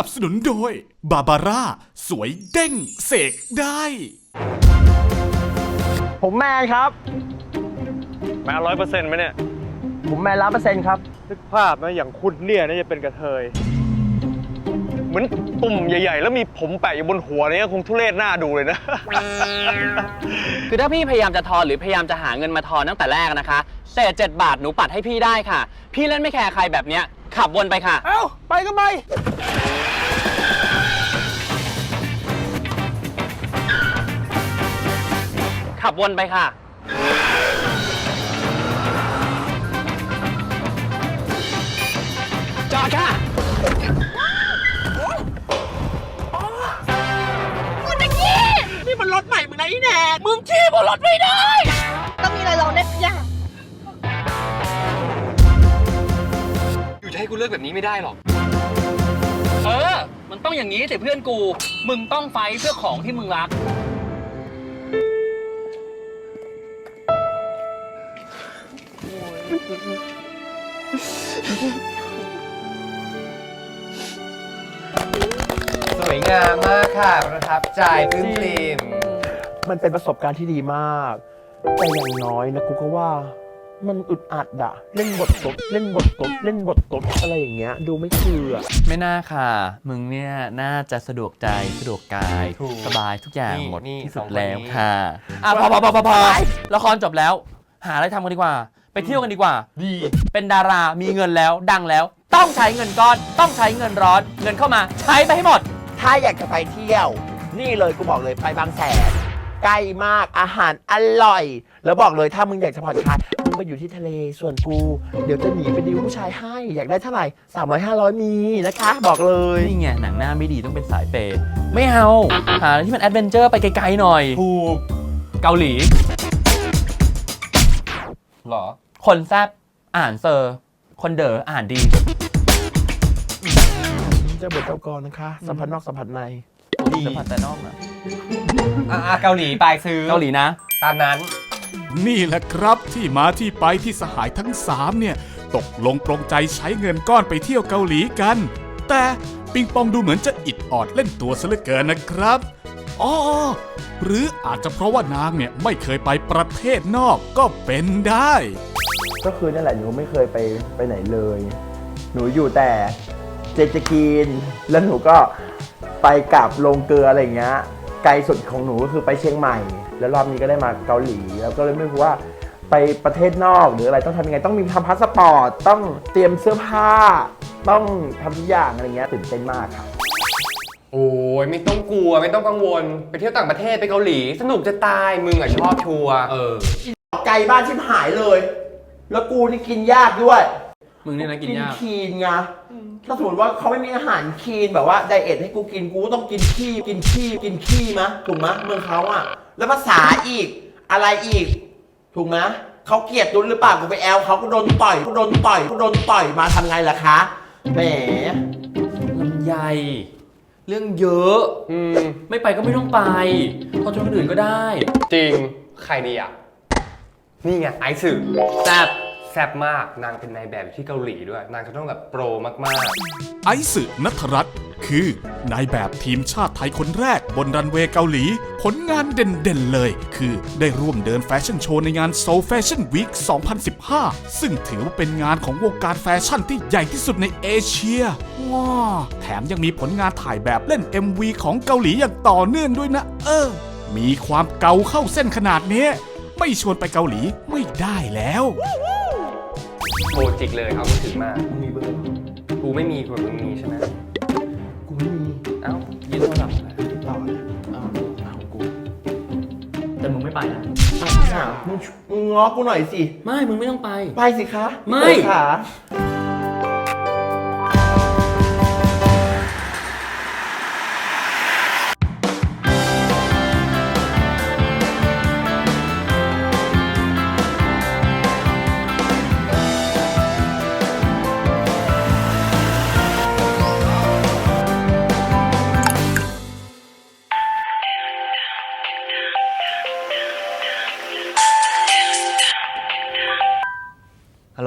นับสนุนโดย บาบาร่า สวยเด้ง เสกได้ ผมแมนครับแม้ร้อยเปอร์เซ็นต์ไหมเนี่ย ผมแมนร้อยเปอร์เซ็นต์ครับนึกภาพนะอย่างคุณเนี่ยน่าจะเป็นกระเทย เหมือนตุ่มใหญ่ ๆ แล้วมีผมแปะอยู่บนหัวเนี่ยคงทุเรศหน้าดูเลยนะ คือถ้าพี่พยายามจะทอนหรือพยายามจะหาเงินมาทอนตั้งแต่แรกนะคะเศษเจ็ดบาทหนูปัดให้พี่ได้ค่ะ พี่เล่นไม่แคร์ใครแบบเนี้ยขับวนไปค่ะ เอ้า ไปก็ไป ขับวนไปค่ะ จอดค่ะนี่มันรถใหม่มึงนะอีแหนมึงขี่บนรถไม่ได้ ต้องมีอะไรลองได้สักอย่าง อยู่จะให้กูเลิกแบบนี้ไม่ได้หรอก เออ มันต้องอย่างนี้แต่เพื่อนกู มึงต้องไฟท์เพื่อของที่มึงรัก สวยงามมากค่ะประทับใจปลื้มปริ่มมันเป็นประสบการณ์ที่ดีมาก แต่อย่างน้อยนะกูก็ว่า มันอึดอัดอะเล่นบทตบเล่นบทตบเล่นบทตบอะไรอย่างเงี้ย ดูไม่เชื่อไม่น่าค่ะ มึงเนี่ยน่าจะสะดวกใจสะดวกกาย ถูกสบายทุกอย่างนี่หมดนี่ที่สุสดองคนแล้วนี้ ค่ะ อะพอพอพอพอพอละครจบแล้ว หาอะไรทำกันดีกว่า ไปเที่ยวกันดีกว่า ดี เป็นดารามีเงินแล้วดังแล้ว ต้องใช้เงินก้อน ต้องใช้เงินร้อน เงินเข้ามาใช้ไปให้หมด ถ้าอยากจะไปเที่ยว นี่เลยกูบอกเลยไปบางแสนใกล้มากอาหารอร่อย แล้วบอกเลยถ้ามึงอยากจะผ่อนคลายมึงไปอยู่ที่ทะเลส่วนกู เดี๋ยวจะหนีไปดิวผู้ชายให้ อยากได้เท่าไหร่300 500มีนะคะ บอกเลยนี่ไงหนังหน้าไม่ดีต้องเป็นสายเปย์ไม่เอาหาอะไรที่มันแอดเวนเจอร์ไปไกลๆหน่อย ถูกเกาหลีเหรอ คนแซบอ่านเซอร์ คนเด๋ออ่านดี เจ้าบทเจ้ากรนะคะ สัมผัสนอกสัมผัสใน ดี สัมผัสแต่นอกนะอะเกาหลีไปซื้อเกาหลีนะ ตามนั้น นี่แหละครับที่มาที่ไปที่สหายทั้ง3เนี่ย ตกลงปรงใจใช้เงินก้อนไปเที่ยวเกาหลีกัน แต่ปิงปองดูเหมือนจะอิดออดเล่นตัวซะเหลือเกินนะครับอ๋อหรืออาจจะเพราะว่านางเนี่ยไม่เคยไปประเทศนอกก็เป็นได้ ก็คือนั่นแหละหนูไม่เคยไปไปไหนเลย หนูอยู่แต่เจเจกีน แล้วหนูก็ไปกลับลงเกลืออะไรอย่างเงี้ยไกลสุดของหนูก็คือไปเชียงใหม่ แล้วรอบนี้ก็ได้มาเกาหลี แล้วก็เลยไม่รู้ว่าไปประเทศนอกหรืออะไรต้องทำยังไงต้องมีทำพาสปอร์ตต้องเตรียมเสื้อผ้า ต้องทำทุกอย่างอะไรเงี้ยตื่นเต้นมากครับโอ้ยไม่ต้องกลัวไม่ต้องกังวล ไปเที่ยวต่างประเทศไปเกาหลี สนุกจะตายมึงอะชอบทัวร์เออไกลบ้านชิบหายเลย แล้วกูนี่กินยากด้วยมึงเนี่ยนะกินยากคีนไงถ้าสมมติว่าเขาไม่มีอาหารคีนแบบว่าไดเอทให้กูกินกูก็ต้องกินขี้กินขี้กินขี้มะถูกมะเมืองเขาอะแล้วภาษาอีกอะไรอีก ถูกมะเขาเกลียดดุนหรือเปล่ากูไปแอลเขาก็โดนต่อยกูโดนต่อยกูโดนต่อยมาทำไงล่ะคะแหมลำไยเรื่องเยอะ อืม ไม่ไปก็ไม่ต้องไปพอชวนคนอื่นก็ได้ จริง ใครดีอะ นี่ไงไอซ์สื่อแซ่บแซ่บมากนางเป็นนายแบบอยู่ที่เกาหลีด้วย นางจะต้องแบบโปรมากไอซ์สึนัทรัตน์คือนายแบบทีมชาติไทยคนแรกบนรันเวย์เกาหลี ผลงานเด่นๆเลย คือได้ร่วมเดินแฟชั่นโชว์ในงาน Seoul Fashion Week 2015 ซึ่งถือว่าเป็นงานของวงการแฟชั่นที่ใหญ่ที่สุดในเอเชียว้าแถมยังมีผลงานถ่ายแบบเล่น MV ของเกาหลีอย่างต่อเนื่องด้วยนะ เออ มีความเกาเข้าเส้นขนาดนี้ ไม่ชวนไปเกาหลีไม่ได้แล้วๆโปรจิกเลยเอามือถือมามึงมีเบอร์กูไม่มีกูมึงมีใช่ไหมกูไม่มีเอ้ายืนโทรศัพท์ต่อเอาเอากูแต่มึงไม่ไปนะอะมึงมึงง้อกูหน่อยสิ ไม่ มึงไม่ต้องไป ไปสิคะไม่ปค่ะฮัลโ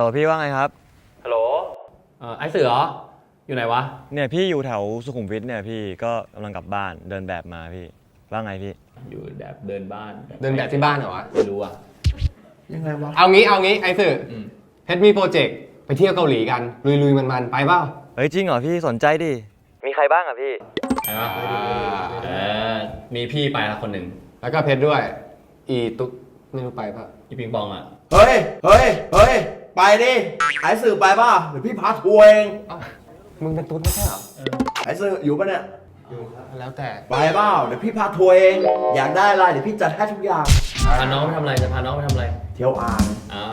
ลพี่ว่าไงครับ ฮัลโหลเออไอ้เสือเหรออยู่ไหนวะ เนี่ยพี่อยู่แถวสุขุมวิทเนี่ยพี่ก็กำลังกลับบ้านเดินแบบมาพี่ ว่าไงพี่ อยู่แบบเดินบ้านเดินแบบที่บ้านเหรอวะ ไม่รู้อะ ยังไงวะ เอางี้เอางี้ไอซ์สื่ออม เพชรมีโปรเจกต์ไปเที่ยวเกาหลีกัน ลุยๆมันๆไปเปล่าเฮ้ยจริงเหรอพี่สนใจดิ มีใครบ้างอะพี่ ใช่ปะเออมีพี่ไปละคนหนึ่งแล้วก็เพชรด้วย อีตุ๊กไม่รู้ไปเปล่าพี่ปิงปองอะ เฮ้ย เฮ้ย เฮ้ย ไปดิไอ้สื่อไปป่ะเดี๋ยวพี่พาทัวร์เองมึงเป็นตุ๊ดไม่ใช่เหรอไอ้สื่ออยู่ป่ะเนี่ย แล้วแต่ไปเปล่าเดี๋ยวพี่พาทัวร์เอง อยากได้อะไรเดี๋ยวพี่จัดให้ทุกอย่าง พาน้องไปทำอะไรจะพาน้องไปทำอะไรเที่ยวอ่างอ่า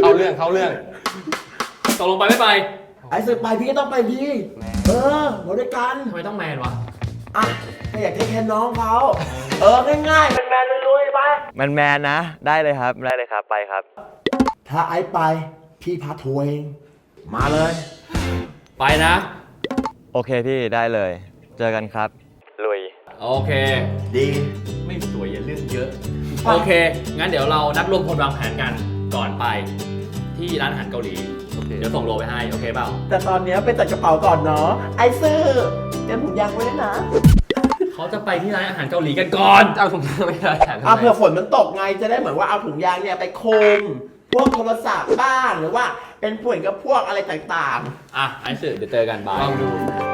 เข้าเรื่องเข้าเรื่องตกลงไปไม่ไปไอ้สื่อไปพี่ก็ต้องไปดิเออเราด้วยกัน ทำไมต้องแมนวะ อะถ้าอยากเทคแค่น้องเขา เออ ง่ายๆแมนๆลุยๆไป แมนแมนๆนะ ได้เลยครับ ได้เลยครับ ไปครับ ถ้าไอ้ไป พี่พาทัวร์เอง มาเลย ไปนะ โอเคพี่ได้เลย เจอกันครับ ลุย โอเค ดี ไม่สวยอย่าเรื่องเยอะ โอเค งั้นเดี๋ยวเรานัดรวมพลวางแผนกันก่อนไป ที่ร้านอาหารเกาหลีเดี๋ยวส่งโลไปให้ โอเคเปล่า แต่ตอนเนี้ยไปจัดกระเป๋าก่อนเนาะไอ้ซื่อเตรียมถุงยางไว้ด้วยนะ เขาจะไปที่ร้านอาหารเกาหลีกันก่อน เอาถุงไม่ได้แขนทำเอาไมเผื่อฝนมันตกไงจะได้เหมือนว่าเอาถุงยางเนี่ยไปคลุมพวกโทรศัพท์บ้างหรือว่าเป็นผุ่นกับพวกอะไรต่างอะไอ้สื่อเดี๋ยวเจอกันบาย ลองดู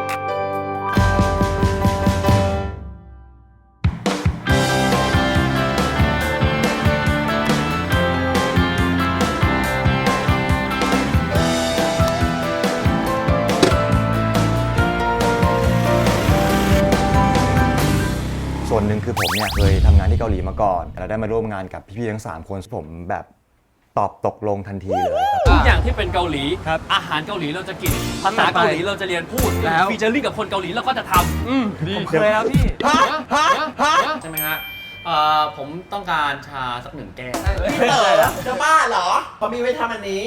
ส่วนหนึ่งคือผมเนี่ยเคยทำงานที่เกาหลีมาก่อนแล้วได้มาร่วมงานกับพี่ๆทั้ง 3 คนผมแบบตอบตกลงทันทีเลยครับ ทุกอย่างที่เป็นเกาหลี ครับอาหารเกาหลีเราจะกิน ภาษาเกาหลีเราจะเรียนพูดแล้ว ฟีเจอริ่งกับคนเกาหลีเราก็จะทำผมเคยแล้วพี่ๆฮะฮะฮะใช่ไหมฮะเอ่อผมต้องการชาสักหนึ่งแก้ว พี่เต๋อจะบ้าเหรอเขามีไว้ทำอันนี้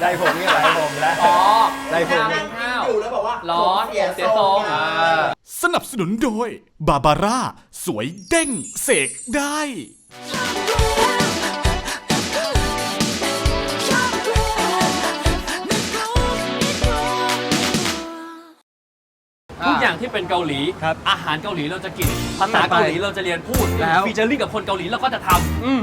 ได้ผมนี่ได้ผมแล้ว อ๋อได้ผมนั่งกิน อยู่แล้วบอกว่าร้อนเสียเสียททรรงงอะอ่าสนับสนุนโดย บาบาร่า สวยเด้งเสกได้ ทุกอย่างที่เป็นเกาหลี ครับอาหารเกาหลีเราจะกิน ภาษาเกาหลีเราจะเรียนพูดแล้ว ฟีเจอริ่งกับคนเกาหลีเราก็จะทำ